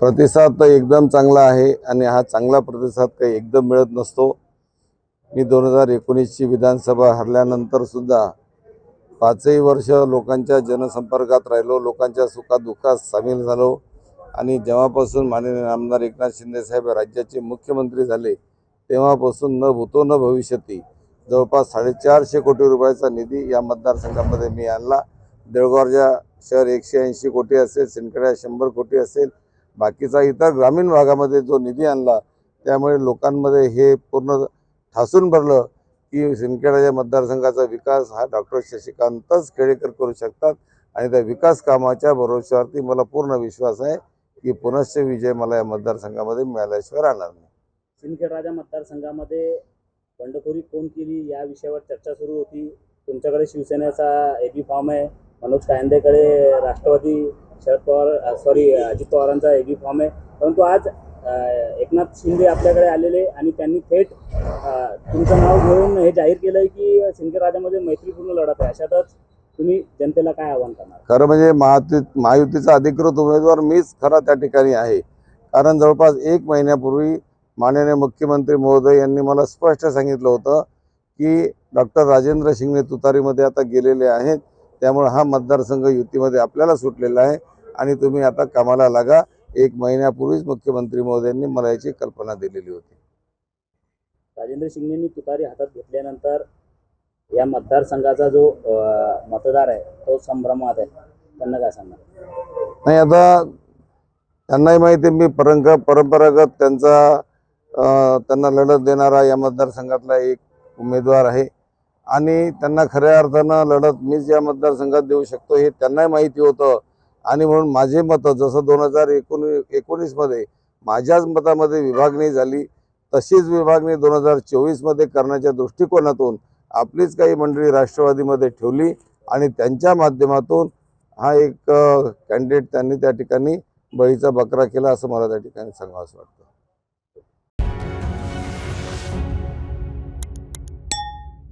प्रतिसाद तर एकदम चांगला आहे आणि हा चांगला प्रतिसाद काही एकदम मिळत नसतो. मी दोन हजार एकोणीसची विधानसभा हरल्यानंतरसुद्धा पाचही वर्ष लोकांच्या जनसंपर्कात राहिलो लोकांच्या सुखादुःखात सामील झालो आणि जेव्हापासून माननीय आमदार एकनाथ शिंदेसाहेब राज्याचे मुख्यमंत्री झाले तेव्हापासून न भूतो न भविष्यती जवळपास साडेचारशे कोटी रुपयाचा निधी या मतदारसंघामध्ये मी आणला. देवगावच्या शहर एकशे ऐंशी कोटी असेल सिंदखेडा शंभर कोटी असेल बाकीचा इतर ग्रामीण भागामध्ये जो निधी आणला त्यामुळे लोकांमध्ये हे पूर्ण ठासून भरलं की सिंदखेडाच्या मतदारसंघाचा विकास हा डॉक्टर शशिकांतच खेडेकर करू शकतात आणि त्या विकास कामाच्या भरोश्यावरती मला पूर्ण विश्वास आहे की पुनश्च विजय मला या मतदारसंघामध्ये मिळाल्याशिवाय राहणार नाही. सिंदखेड राजा मतदारसंघामध्ये बंडखोरी कोण केली या विषयावर चर्चा सुरू होती. तुमच्याकडे शिवसेनेचा एबी फॉर्म आहे. मनोज कायंदेकडे राष्ट्रवादी शरद पवार सॉरी अजित पवारांचा एबी फॉर्म आहे. परंतु आज एकनाथ शिंदे आपल्याकडे आलेले आणि त्यांनी थेट तुमचं नाव घेऊन हे जाहीर केलं आहे की सिंदखेड राजामध्ये मैत्रीपूर्ण लढत आहे. अशातच तुम्ही जनतेला काय आव्हान करणार? खरं म्हणजे महाती महायुतीचा अधिकृत उमेदवार मीच खरा त्या ठिकाणी आहे. कारण जवळपास एक महिन्यापूर्वी माननीय मुख्यमंत्री महोदय यांनी मला स्पष्ट सांगितलं होतं की डॉक्टर राजेंद्र शिंगणे तुतारीमध्ये आता गेलेले आहेत. त्यामुळे हा मतदारसंघ युतीमध्ये आपल्याला सुटलेला आहे. आणि तुम्ही आता कामाला लागा. एक महिन्यापूर्वीच मुख्यमंत्री महोदयांनी मला याची कल्पना दिलेली होती. राजेंद्र शिंगणेंनी तुतारी हातात घेतल्यानंतर या मतदारसंघाचा जो मतदार आहे तो संभ्रमात आहे. त्यांना काय सांगणार? नाही आता त्यांनाही माहिती मी परंग परंपरागत त्यांचा त्यांना लढत देणारा या मतदारसंघातला एक उमेदवार आहे. आणि त्यांना खऱ्या अर्थानं लढत मीच या मतदारसंघात देऊ शकतो हे त्यांनाही माहिती होतं. आणि म्हणून माझे मतं जसं दोन हजार एकोणी एकोणीसमध्ये माझ्याच मतामध्ये विभागणी झाली तशीच विभागणी दोन हजार चोवीसमध्ये करण्याच्या दृष्टिकोनातून आपलीच काही मंडळी राष्ट्रवादीमध्ये ठेवली आणि त्यांच्या माध्यमातून हा एक कॅन्डिडेट त्यांनी त्या ठिकाणी बळीचा बकरा केला असं मला त्या ठिकाणी सांगावं असं वाटतं.